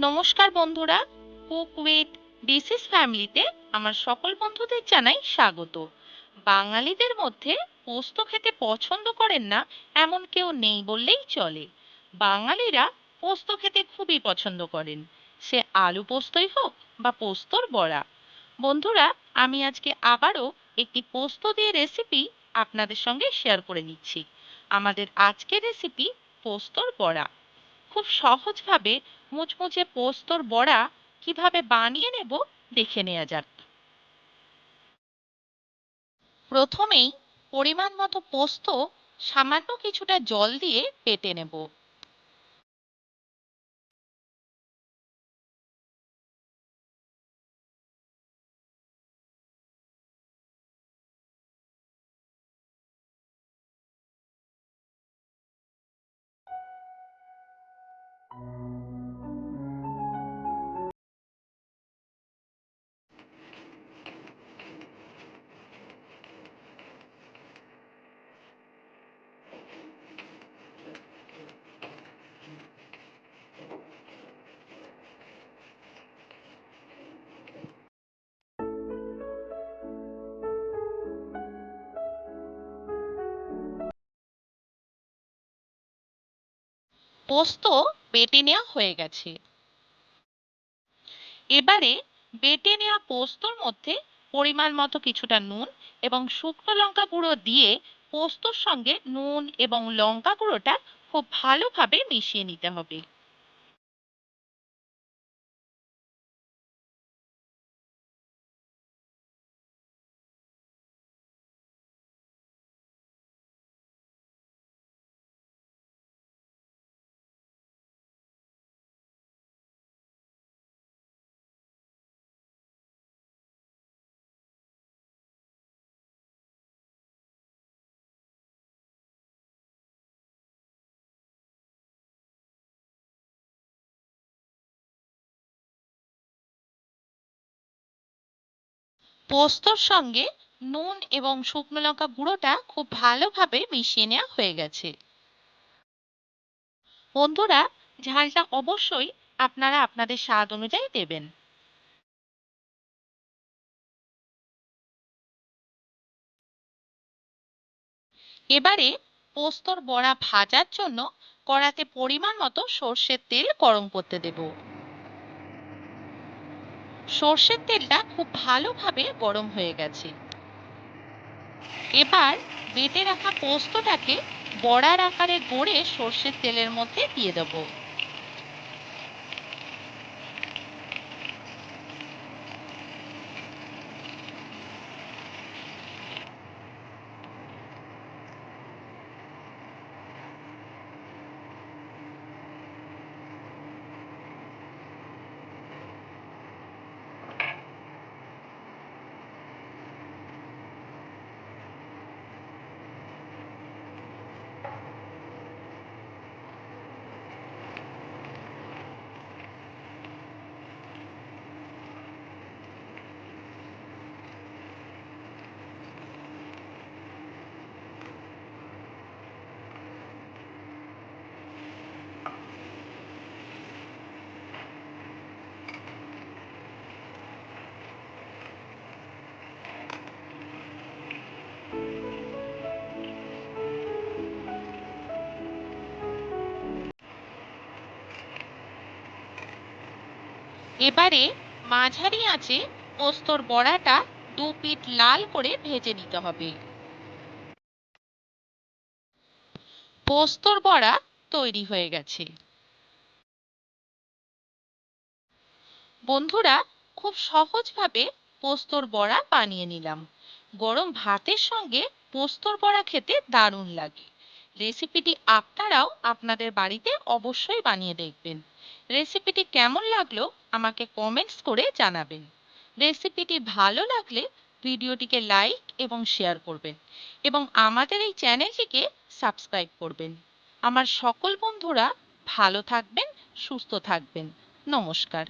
নমস্কার বন্ধুরা কুক ডিসিস ফ্যামিলিতে আমার সকল বন্ধুদের জানাই স্বাগত। বাঙালিদের মধ্যে পোস্ত খেতে পছন্দ করেন না এমন কেউ নেই বললেই চলে। বাঙালিরা পোস্ত খেতে খুবই পছন্দ করেন। সে আলু পোস্তই হোক বা পোস্তর বড়া। বন্ধুরা, আমি আজকে আবারও একটি পোস্ত দিয়ে রেসিপি আপনাদের সঙ্গে শেয়ার করে নিচ্ছি। আমাদের আজকের রেসিপি পোস্তর বড়া। খুব সহজভাবে মুচমুচে পোস্তর বড়া কীভাবে বানিয়ে নেব দেখে নেওয়া যাক। প্রথমেই পরিমাণ মতো পোস্ত সামান্য কিছুটা জল দিয়ে পেটে নেব। পোস্ত বেটে নেওয়া হয়ে গেছে। এবারে বেটে নেওয়া পোস্তর মধ্যে পরিমাণ মতো কিছুটা নুন এবং শুকনো লঙ্কা গুঁড়ো দিয়ে পোস্তর সঙ্গে নুন এবং লঙ্কা গুঁড়োটা খুব ভালোভাবে মিশিয়ে নিতে হবে। পোস্তর সঙ্গে নুন এবং শুকনো লঙ্কা গুঁড়োটা খুব ভালোভাবে মিশিয়ে নেওয়া হয়ে গেছে। বন্ধুরা, ঝালটা অবশ্যই আপনারা আপনাদের স্বাদ অনুযায়ী দেবেন। এবারে পোস্তর বড়া ভাজার জন্য কড়াতে পরিমাণ মতো সর্ষের তেল গরম করতে দেব। সর্ষের তেলটা খুব ভালোভাবে গরম হয়ে গেছে। এবার বেটে রাখা পোস্তটাকে বড়ার আকারে গড়ে সর্ষের তেলের মধ্যে দিয়ে দেবো। এবারে মাঝারি আঁচে পোস্তর বড়াটা দু পিঠ লাল করে ভেজে নিতে হবে। পোস্তর বড়া তৈরি হয়ে গেছে। বন্ধুরা, খুব সহজভাবে পোস্তর বড়া বানিয়ে নিলাম। গরম ভাতের সঙ্গে পোস্তর বড়া খেতে দারুণ লাগে। রেসিপিটি আপনারাও আপনাদের বাড়িতে অবশ্যই বানিয়ে দেখবেন। রেসিপিটি কেমন লাগল আমাকে কমেন্টস করে জানাবেন। রেসিপিটি ভালো লাগলে ভিডিওটিকে লাইক এবং শেয়ার করবেন এবং আমাদের এই চ্যানেলটিকে সাবস্ক্রাইব করবেন। আমার সকল বন্ধুরা ভালো থাকবেন, সুস্থ থাকবেন। নমস্কার।